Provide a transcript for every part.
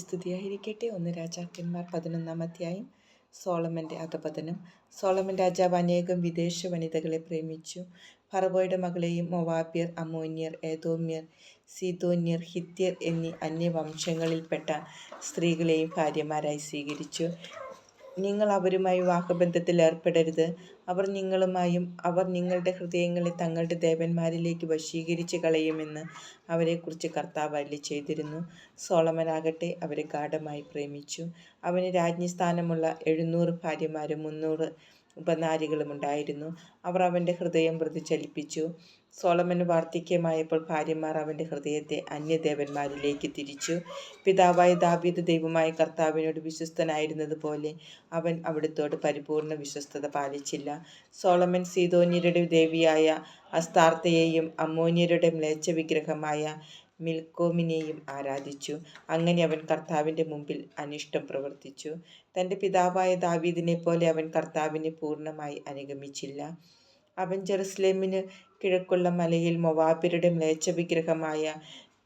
സ്തുതിയായിരിക്കട്ടെ. ഒന്ന് രാജാക്കന്മാർ പതിനൊന്നാം അധ്യായം. സോളമന്റെ അധപതനം. സോളമൻ രാജാവ് അനേകം വിദേശ വനിതകളെ പ്രേമിച്ചു. ഫറവോയുടെ മകളെയും മൊവാബ്യർ അമോന്യർ ഏതോമ്യർ സീതോന്യർ ഹിത്യർ എന്നീ അന്യവംശങ്ങളിൽപ്പെട്ട സ്ത്രീകളെയും ഭാര്യമാരായി സ്വീകരിച്ചു. നിങ്ങൾ അവരുമായി വിവാഹബന്ധത്തിൽ ഏർപ്പെടരുത്. അവർ നിങ്ങളുമായും അവർ നിങ്ങളുടെ ഹൃദയങ്ങളെ തങ്ങളുടെ ദേവന്മാരിലേക്ക് വശീകരിച്ച് കളയുമെന്ന് അവരെക്കുറിച്ച് കർത്താവ് അല്ലി ചെയ്തിരുന്നു. സോളമനാകട്ടെ അവരെ ഗാഠമായി പ്രേമിച്ചു. അവന് രാജ്ഞിസ്ഥാനമുള്ള എഴുന്നൂറ് ഭാര്യമാരും മുന്നൂറ് ഉപനാരികളും ഉണ്ടായിരുന്നു അവർ അവന്റെ ഹൃദയം പ്രതിചലിപ്പിച്ചു സോളമന് വാർദ്ധക്യമായപ്പോൾ ഭാര്യമാർ അവന്റെ ഹൃദയത്തെ അന്യദേവന്മാരിലേക്ക് തിരിച്ചു. പിതാവായ ദാവീദ് ദൈവമായ കർത്താവിനോട് വിശ്വസ്തനായിരുന്നതുപോലെ അവൻ അവിടുത്തോട് പരിപൂർണ വിശ്വസ്തത പാലിച്ചില്ല. സോളമൻ സീതോന്യരുടെ ദേവിയായ അസ്താർത്തയെയും അമ്മോന്യരുടെ മ്ലേച്ഛ വിഗ്രഹമായ മിൽക്കോമിനെയും ആരാധിച്ചു. അങ്ങനെ അവൻ കർത്താവിന്റെ മുമ്പിൽ അനിഷ്ടം പ്രവർത്തിച്ചു. തന്റെ പിതാവായ ദാവീദിനെ പോലെ അവൻ കർത്താവിനെ പൂർണമായി അനുഗമിച്ചില്ല. അവൻ ജെറുസലേമിന് കിഴക്കുള്ള മലയിൽ മൊവാബിരുടെ മ്ലേച്ഛ വിഗ്രഹമായ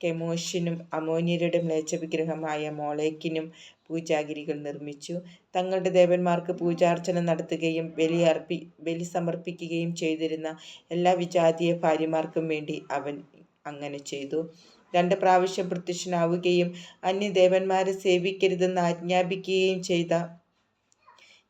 കെമോഷിനും അമോന്യരുടെ മ്ലേച്ഛ വിഗ്രഹമായ മോളേക്കിനും പൂജാഗിരികൾ നിർമ്മിച്ചു. തങ്ങളുടെ ദേവന്മാർക്ക് പൂജാർച്ചന നടത്തുകയും ബലി അർപ്പി ബലി സമർപ്പിക്കുകയും ചെയ്തിരുന്ന എല്ലാ വിജാതീയ ഭാര്യമാർക്കും വേണ്ടി അവൻ അങ്ങനെ ചെയ്തു. രണ്ട് പ്രാവശ്യം പ്രത്യക്ഷനാവുകയും അന്യദേവന്മാരെ സേവിക്കരുതെന്ന് ആജ്ഞാപിക്കുകയും ചെയ്ത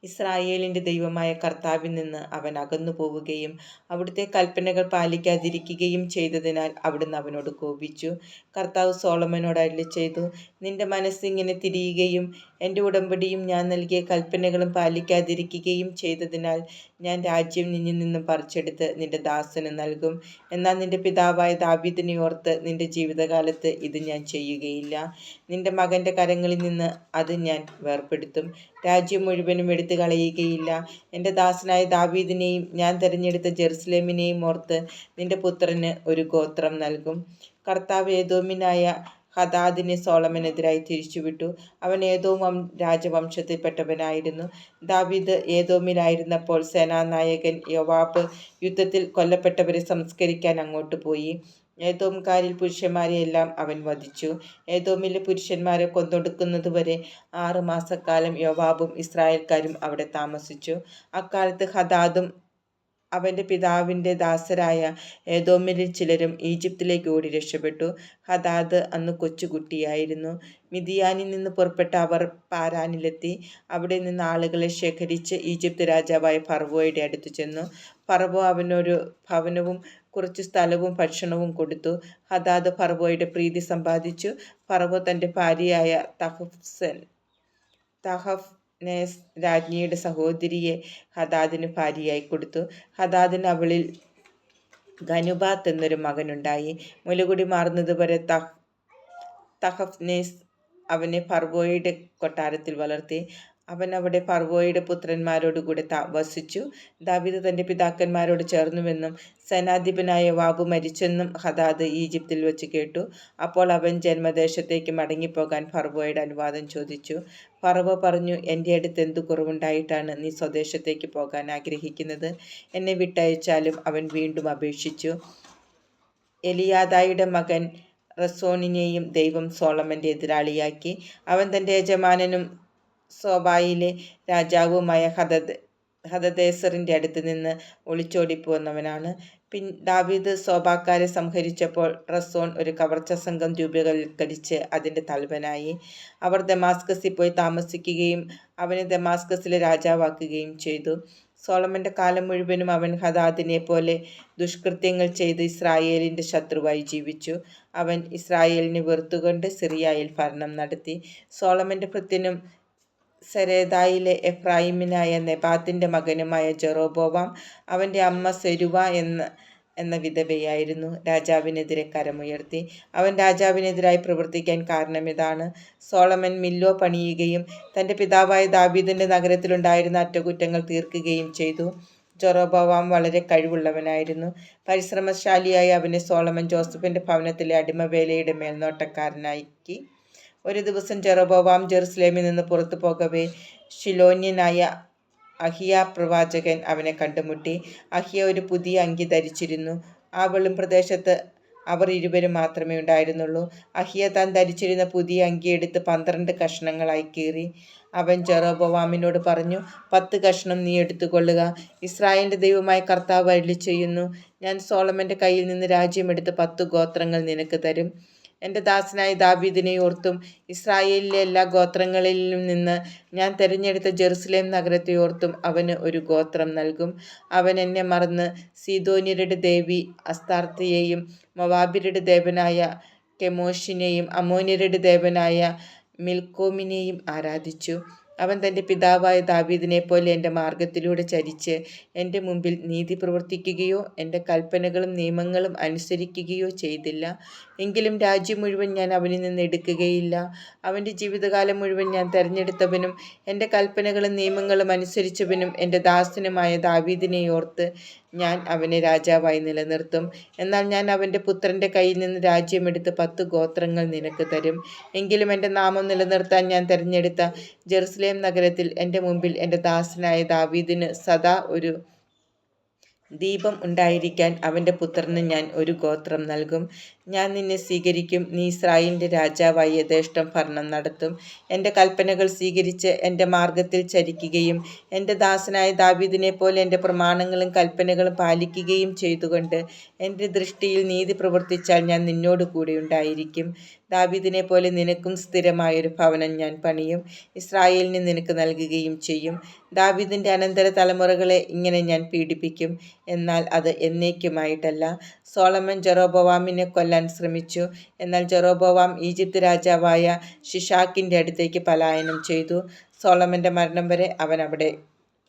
ഇസ്രായേലിന്റെ ദൈവമായ കർത്താവിൽ നിന്ന് അവൻ അകന്നു പോവുകയും അവിടുത്തെ കൽപ്പനകൾ പാലിക്കാതിരിക്കുകയും ചെയ്തതിനാൽ അവിടുന്ന് അവനോട് കോപിച്ചു. കർത്താവ് സോളമനോട് അരുളി ചെയ്തു നിന്റെ മനസ്സിങ്ങനെ തിരിയുകയും എന്റെ ഉടമ്പടിയും ഞാൻ നൽകിയ കൽപ്പനകളും പാലിക്കാതിരിക്കുകയും ചെയ്തതിനാൽ ഞാൻ രാജ്യം നിന്നിൽ നിന്നും പറിച്ചെടുത്ത് നിന്റെ ദാസന് നൽകും. എന്നാൽ നിന്റെ പിതാവായ ദാവീദിനെ ഓർത്ത് നിന്റെ ജീവിതകാലത്ത് ഇത് ഞാൻ ചെയ്യുകയില്ല. നിന്റെ മകന്റെ കരങ്ങളിൽ നിന്ന് അത് ഞാൻ വേർപ്പെടുത്തും. രാജ്യം മുഴുവനും എടുത്തു കളയുകയില്ല. എന്റെ ദാസനായ ദാവീദിനെയും ഞാൻ തിരഞ്ഞെടുത്ത ജെറുസലേമിനെയും ഓർത്ത് നിന്റെ പുത്രന് ഒരു ഗോത്രം നൽകും. കർത്താവ് ഏതോമിനായ ഹദാദിനെ സോളമനെതിരായി തിരിച്ചുവിട്ടു. അവൻ ഏതോ രാജവംശത്തിൽപ്പെട്ടവനായിരുന്നു. ദാവീദ് ഏതോമിലായിരുന്നപ്പോൾ സേനാനായകൻ യോവാബ് യുദ്ധത്തിൽ കൊല്ലപ്പെട്ടവരെ സംസ്കരിക്കാൻ അങ്ങോട്ട് പോയി. ഏതോംകാരിൽ പുരുഷന്മാരെയെല്ലാം അവൻ വധിച്ചു. ഏതോമിലെ പുരുഷന്മാരെ കൊന്നൊടുക്കുന്നതുവരെ ആറുമാസക്കാലം യോവാബും ഇസ്രായേൽക്കാരും അവിടെ താമസിച്ചു. അക്കാലത്ത് ഹദാദും അവന്റെ പിതാവിന്റെ ദാസരായ ഏതോമിലിൽ ചിലരും ഈജിപ്തിലേക്ക് ഓടി രക്ഷപ്പെട്ടു. ഹദാദ് അന്ന് കൊച്ചുകുട്ടിയായിരുന്നു. മിതിയാനിൽ നിന്ന് പുറപ്പെട്ട അവർ പാരാനിലെത്തി. അവിടെ നിന്ന് ആളുകളെ ശേഖരിച്ച് ഈജിപ്ത് രാജാവായ ഫർവോയുടെ അടുത്ത് ചെന്നു. ഫർവോ അവനൊരു ഭവനവും കുറച്ച് സ്ഥലവും ഭക്ഷണവും കൊടുത്തു. ഹദാദ് ഫർവോയുടെ പ്രീതി സമ്പാദിച്ചു. ഫർവോ തന്റെ ഭാര്യയായ തഹഫ്സൻ തഹഫ് നേസ് രാജ്ഞിയുടെ സഹോദരിയെ ഹദാദിന് ഭാര്യയായി കൊടുത്തു. ഹദാദിന് അവളിൽ ഖനുബാത്ത് എന്നൊരു മകനുണ്ടായി. മുലകുടി മാറുന്നതുവരെ തഹ് തഹഫ്നേസ് അവനെ ഫർവോയുടെ കൊട്ടാരത്തിൽ വളർത്തി. അവൻ അവിടെ ഫർവോയുടെ പുത്രന്മാരോടുകൂടെ വസിച്ചു. ദാവിദ് തന്റെ പിതാക്കന്മാരോട് ചേർന്നുവെന്നും സേനാധിപനായ വാബു മരിച്ചെന്നും ഹദാദ് ഈജിപ്തിൽ വെച്ച് കേട്ടു. അപ്പോൾ അവൻ ജന്മദേശത്തേക്ക് മടങ്ങിപ്പോകാൻ ഫർവോയുടെ അനുവാദം ചോദിച്ചു. ഫർവ പറഞ്ഞു എന്റെ അടുത്ത് എന്തു കുറവുണ്ടായിട്ടാണ് നീ സ്വദേശത്തേക്ക് പോകാൻ ആഗ്രഹിക്കുന്നത്? എന്നെ വിട്ടയച്ചാലും അവൻ വീണ്ടും അപേക്ഷിച്ചു. എലിയാദായുടെ മകൻ റസോണിനെയും ദൈവം സോളമന്റെ എതിരാളിയാക്കി. അവൻ തന്റെ യജമാനനും സോബായിലെ രാജാവുമായ ഹദദ് ഹദദേസറിന്റെ അടുത്ത് നിന്ന് ഒളിച്ചോടിപ്പോന്നവനാണ് പിൻ ദാവീദ് സോബാക്കാരെ സംഹരിച്ചപ്പോൾ റസോൺ ഒരു കവർച്ച സംഘം രൂപീകരിച്ച് അതിന്റെ തലവനായി. അവർ ദമാസ്കസിൽ പോയി താമസിക്കുകയും അവനെ ദമാസ്കസിലെ രാജാവാക്കുകയും ചെയ്തു. സോളമന്റെ കാലം മുഴുവനും അവൻ ഹദാദിനെ പോലെ ദുഷ്കൃത്യങ്ങൾ ചെയ്ത് ഇസ്രായേലിന്റെ ശത്രുവായി ജീവിച്ചു. അവൻ ഇസ്രായേലിനെ വെറുത്തുകൊണ്ട് സിറിയയിൽ ഭരണം നടത്തി. സോളമന്റെ ഭൃത്യനും സെരേദായിലെ എഫ്രായിമിനായ നെബാത്തിന്റെ മകനുമായ ജെറോബോവാം അവന്റെ അമ്മ സെരുവ എന്ന എന്ന വിധവയായിരുന്നു. രാജാവിനെതിരെ കരമുയർത്തി. അവൻ രാജാവിനെതിരായി പ്രവർത്തിക്കാൻ കാരണമിതാണ് സോളമൻ മില്ലോ പണിയുകയും തന്റെ പിതാവായ ദാബീദിന്റെ നഗരത്തിലുണ്ടായിരുന്ന അറ്റകുറ്റങ്ങൾ തീർക്കുകയും ചെയ്തു. ജൊറോബോവാം വളരെ കഴിവുള്ളവനായിരുന്നു. പരിശ്രമശാലിയായ അവനെ സോളമൻ ജോസഫിന്റെ ഭവനത്തിലെ അടിമവേലയുടെ മേൽനോട്ടക്കാരനാക്കി ഒരു ദിവസം ജെറോബോവാം ജെറുസലേമിൽ നിന്ന് പുറത്തു പോകവേ. ഷിലോന്യനായ അഹിയ പ്രവാചകൻ അവനെ കണ്ടുമുട്ടി. അഹിയ ഒരു പുതിയ അങ്കി ധരിച്ചിരുന്നു. ആ വെളും പ്രദേശത്ത് അവർ ഇരുവരും മാത്രമേ ഉണ്ടായിരുന്നുള്ളൂ. അഹിയ താൻ ധരിച്ചിരുന്ന പുതിയ അങ്കി എടുത്ത് പന്ത്രണ്ട് കഷ്ണങ്ങളായി കീറി. അവൻ ജെറോബോവാമിനോട് പറഞ്ഞു പത്ത് കഷ്ണം നീ എടുത്തുകൊള്ളുക. ഇസ്രായേലിന്റെ ദൈവമായ കർത്താവ് അരുളി ചെയ്യുന്നു ഞാൻ സോളമന്റെ കയ്യിൽ നിന്ന് രാജ്യമെടുത്ത് പത്ത് ഗോത്രങ്ങൾ നിനക്ക് തരും. എന്റെ ദാസനായ ദാവീദിനെ ഓർത്തും ഇസ്രായേലിലെ എല്ലാ ഗോത്രങ്ങളിലും നിന്ന് ഞാൻ തിരഞ്ഞെടുത്ത ജെറുസലേം നഗരത്തെ ഓർത്തും അവന് ഒരു ഗോത്രം നൽകും. അവൻ എന്നെ മറന്ന് സീതോന്യരുടെ ദേവി അസ്താർത്തയെയും മവാബിരുടെ ദേവനായ കെമോഷിനെയും അമോന്യരുടെ ദേവനായ മിൽക്കോമിനെയും ആരാധിച്ചു. അവൻ തന്റെ പിതാവായ ദാവീദിനെ പോലെ എന്റെ മാർഗത്തിലൂടെ ചരിച്ച് എന്റെ മുമ്പിൽ നീതി പ്രവർത്തിക്കുകയോ എന്റെ കൽപ്പനകളും നിയമങ്ങളും അനുസരിക്കുകയോ ചെയ്തില്ല. എങ്കിലും രാജ്യം മുഴുവൻ ഞാൻ അവനിൽ നിന്ന് എടുക്കുകയില്ല. അവന്റെ ജീവിതകാലം മുഴുവൻ ഞാൻ തിരഞ്ഞെടുത്തവനും എന്റെ കൽപ്പനകളും നിയമങ്ങളും അനുസരിച്ചവനും എന്റെ ദാസനുമായ ദാവീദിനെ ഓർത്ത് ഞാൻ അവനെ രാജാവായി നിലനിർത്തും. എന്നാൽ ഞാൻ അവന്റെ പുത്രന്റെ കയ്യിൽ നിന്ന് രാജ്യമെടുത്ത് പത്ത് ഗോത്രങ്ങൾ നിനക്ക് തരും. എങ്കിലും എന്റെ നാമം നിലനിർത്താൻ ഞാൻ തിരഞ്ഞെടുത്ത ജെറുസലേം നഗരത്തിൽ എന്റെ മുമ്പിൽ എന്റെ ദാസനായ ദാവീദിന് സദാ ഒരു ദീപം ഉണ്ടായിരിക്കാൻ അവന്റെ പുത്രന് ഞാൻ ഒരു ഗോത്രം നൽകും. ഞാൻ നിന്നെ സ്വീകരിക്കും. നീ ഇസ്രായേലിന്റെ രാജാവായി യഥേഷ്ടം ഭരണം നടത്തും. എന്റെ കൽപ്പനകൾ സ്വീകരിച്ച് എന്റെ മാർഗത്തിൽ ചരിക്കുകയും എന്റെ ദാസനായ ദാവീദിനെ പോലെ എന്റെ പ്രമാണങ്ങളും കൽപ്പനകളും പാലിക്കുകയും ചെയ്തുകൊണ്ട് എന്റെ ദൃഷ്ടിയിൽ നീതി പ്രവർത്തിച്ചാൽ ഞാൻ നിന്നോട് കൂടെ ഉണ്ടായിരിക്കും. ദാവീദിനെ പോലെ നിനക്കും സ്ഥിരമായൊരു ഭവനം ഞാൻ പണിയും ഇസ്രായേലിന് നിനക്ക് നൽകുകയും ചെയ്യും. ദാവീദിന്റെ അനന്തര തലമുറകളെ ഇങ്ങനെ ഞാൻ പീഡിപ്പിക്കും. എന്നാൽ അത് എന്നേക്കുമായിട്ടല്ല. സോളമൻ ജെറോബോവാമിനെ കൊല്ലാൻ ശ്രമിച്ചു. എന്നാൽ ജെറോബോവാം ഈജിപ്ത് രാജാവായ ഷിഷാക്കിന്റെ അടുത്തേക്ക് പലായനം ചെയ്തു. സോളമന്റെ മരണം വരെ അവൻ അവിടെ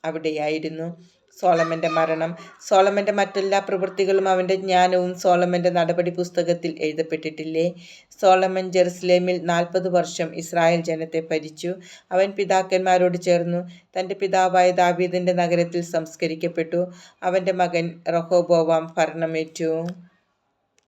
അവിടെയായിരുന്നു. സോളമന്റെ മരണം. സോളമന്റെ മറ്റെല്ലാ പ്രവൃത്തികളും അവന്റെ ജ്ഞാനവും സോളമന്റെ നടപടി പുസ്തകത്തിൽ എഴുതപ്പെട്ടിട്ടില്ലേ? സോളമൻ ജെറുസലേമിൽ നാൽപ്പത് വർഷം ഇസ്രായേൽ ജനത്തെ ഭരിച്ചു. അവൻ പിതാക്കന്മാരോട് ചേർന്നു. തന്റെ പിതാവായ ദാവീദിന്റെ നഗരത്തിൽ സംസ്കരിക്കപ്പെട്ടു. അവന്റെ മകൻ റഹോബോവാം ഭരണമേറ്റു.